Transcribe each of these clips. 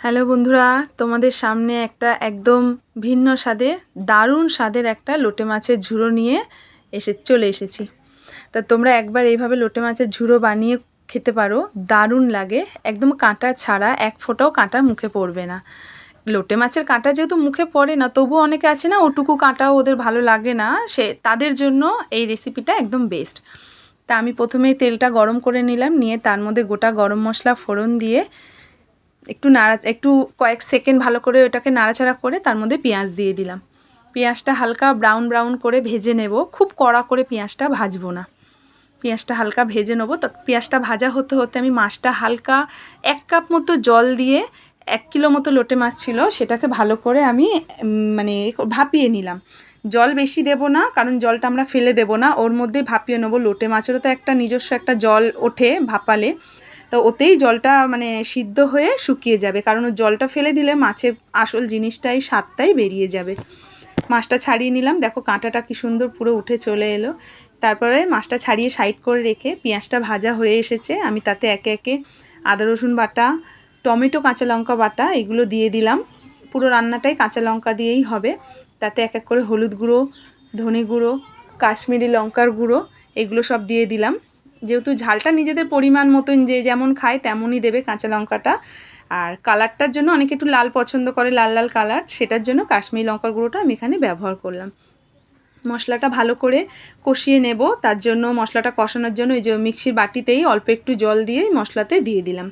Hello বন্ধুরা, তোমাদের সামনে একটা একদম ভিন্ন স্বাদে, দারুণ স্বাদের একটা লোটে মাছের ঝুড়ো নিয়ে এসে চলে এসেছি। তা তোমরা একবার এইভাবে লোটে মাছের ঝুড়ো বানিয়ে খেতে পারো, দারুণ লাগে। একদম কাঁটা ছাড়া, এক ফোঁটাও কাঁটা মুখে পড়বে না। লোটে মাছের কাঁটা যেহেতু মুখে পড়ে না তবুও অনেকে আছে না, ওটুকু কাঁটাও ওদের ভালো লাগে না, সে তাদের জন্য এই রেসিপিটা একদম বেস্ট তা আমি প্রথমেই তেলটা গরম করে নিলাম, নিয়ে তার মধ্যে গোটা গরম মশলা, ফোড়ন দিয়ে একটু নাড়া, একটু কয়েক সেকেন্ড ভালো করে ওটাকে নাড়াচাড়া করে তার মধ্যে পেঁয়াজ দিয়ে দিলাম। পেঁয়াজটা হালকা ব্রাউন ব্রাউন করে ভেজে নেব। খুব কড়া করে পেঁয়াজটা ভাজবো না। পেঁয়াজটা হালকা ভেজে নেব। তো পেঁয়াজটা ভাজা হতে হতে আমি মাছটা হালকা এক কাপ মতো জল দিয়ে এক কিলো মতো লোটে মাছ ছিল, সেটাকে ভালো করে আমি মানে ভাপিয়ে নিলাম। জল বেশি দেব না, কারণ জলটা আমরা ফেলে দেব না। ওর মধ্যে ভাপিয়ে নেব। লোটে মাছেরও তো একটা নিজস্ব একটা জল ওঠে ভাপালে। তো ওতেই জলটা মানে সিদ্ধ হয়ে শুকিয়ে যাবে। কারণ জলটা ফেলে দিলে মাছের আসল জিনিসটাই স্বাদটাই বেরিয়ে যাবে। মাছটা ছাড়িয়ে নিলাম। দেখো কাঁটাটা কি সুন্দর পুরো উঠে চলে এলো। তারপরে মাছটা ছাড়িয়ে সাইড করে রেখে পেঁয়াজটা ভাজা হয়ে এসেছে। আমি তাতে একে একে আদা, রসুন বাটা, টমেটো, কাঁচা লঙ্কা বাটা এগুলো দিয়ে দিলাম। পুরো রান্নাটাই কাঁচা লঙ্কা দিয়েই হবে। তাতে এক এক করে হলুদ গুঁড়ো, ধনে গুঁড়ো, কাশ্মীরি লঙ্কার গুঁড়ো এগুলো সব দিয়ে দিলাম। যেহেতু ঝালটা নিজেদের পরিমাণ মতন যে যেমন খায় তেমনই দেবে কাঁচা লঙ্কাটা। আর কালারটার জন্য অনেকে একটু লাল পছন্দ করে, লাল লাল কালার। সেটার জন্য কাশ্মীরি লঙ্কার গুঁড়োটা আমি এখানে ব্যবহার করলাম। মশলাটা ভালো করে কষিয়ে নেব। তার জন্য মশলাটা কষানোর জন্য ওই যে মিক্সির বাটিতেই অল্প একটু জল দিয়ে মশলাতে দিয়ে দিলাম।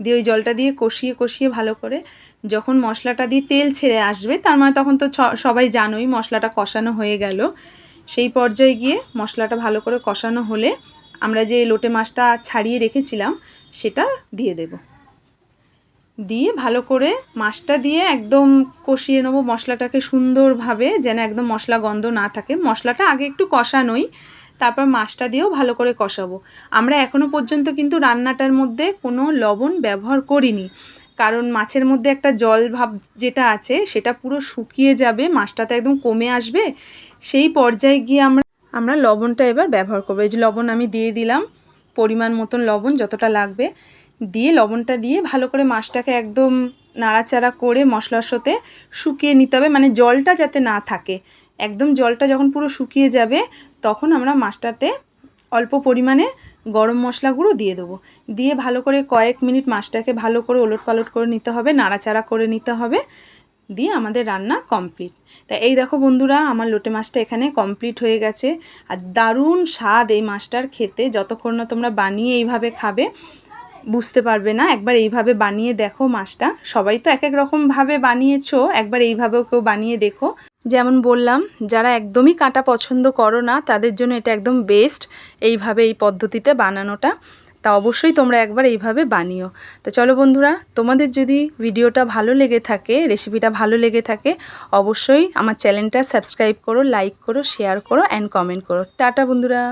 দিয়ে ওই জলটা দিয়ে কষিয়ে কষিয়ে ভালো করে যখন মশলাটা দিয়ে তেল ছেড়ে আসবে, তার মানে তখন তো সবাই জানোই মশলাটা কষানো হয়ে গেল। সেই পর্যায়ে গিয়ে মশলাটা ভালো করে কষানো হলে আমরা যে লোটে মাছটা ছাড়িয়ে রেখেছিলাম, সেটা দিয়ে দেব। দিয়ে ভালো করে মাছটা দিয়ে একদম কষিয়ে নেব মশলাটাকে সুন্দরভাবে, যেন একদম মশলা গন্ধ না থাকে। মশলাটা আগে একটু কষানোই, তারপর মাছটা দিয়েও ভালো করে কষাবো। আমরা এখনও পর্যন্ত কিন্তু রান্নাটার মধ্যে কোনো লবণ ব্যবহার করিনি, কারণ মাছের মধ্যে একটা জল ভাব যেটা আছে, সেটা পুরো শুকিয়ে যাবে মাছটা তো একদম কমে আসবে। সেই পর্যায়ে গিয়ে আমরা আমরা লবণটা এবার ব্যবহার করব। এই যে লবণ আমি দিয়ে দিলাম, পরিমাণ মতন লবণ যতটা লাগবে, দিয়ে লবণটা দিয়ে ভালো করে মাছটাকে একদম নাড়াচাড়া করে মশলার সাথে শুকিয়ে নিতে হবে। মানে জলটা যাতে না থাকে, একদম জলটা যখন পুরো শুকিয়ে যাবে, তখন আমরা মাছটাতে অল্প পরিমাণে গরম মশলা গুঁড়ো দিয়ে দেবো। দিয়ে ভালো করে কয়েক মিনিট মাছটাকে ভালো করে ওলট পালট করে নিতে হবে, নাড়াচাড়া করে নিতে হবে। দিয়ে আমাদের রান্না কমপ্লিট তা এই দেখো বন্ধুরা, আমার লোটে মাছটা এখানে কমপ্লিট হয়ে গেছে। আর দারুণ স্বাদ এই মাছটার খেতে। যতক্ষণ না তোমরা বানিয়ে এইভাবে খাবে, বুঝতে পারবে না। একবার এইভাবে বানিয়ে দেখো মাছটা। সবাই তো এক এক রকমভাবে বানিয়েছো, একবার এইভাবেও কেউ বানিয়ে দেখো। যেমন বললাম, যারা একদমই কাঁটা পছন্দ করো না, তাদের জন্য এটা একদম বেস্ট এইভাবে এই পদ্ধতিতে বানানোটা। তা অবশ্যই তোমরা একবার এইভাবে বানিও। তো চলো বন্ধুরা, তোমাদের যদি ভিডিওটা ভালো লেগে থাকে রেসিপিটা ভালো লেগে থাকে, অবশ্যই আমার চ্যানেলটা সাবস্ক্রাইব করো লাইক করো শেয়ার করো অ্যান্ড কমেন্ট করো। টাটা বন্ধুরা।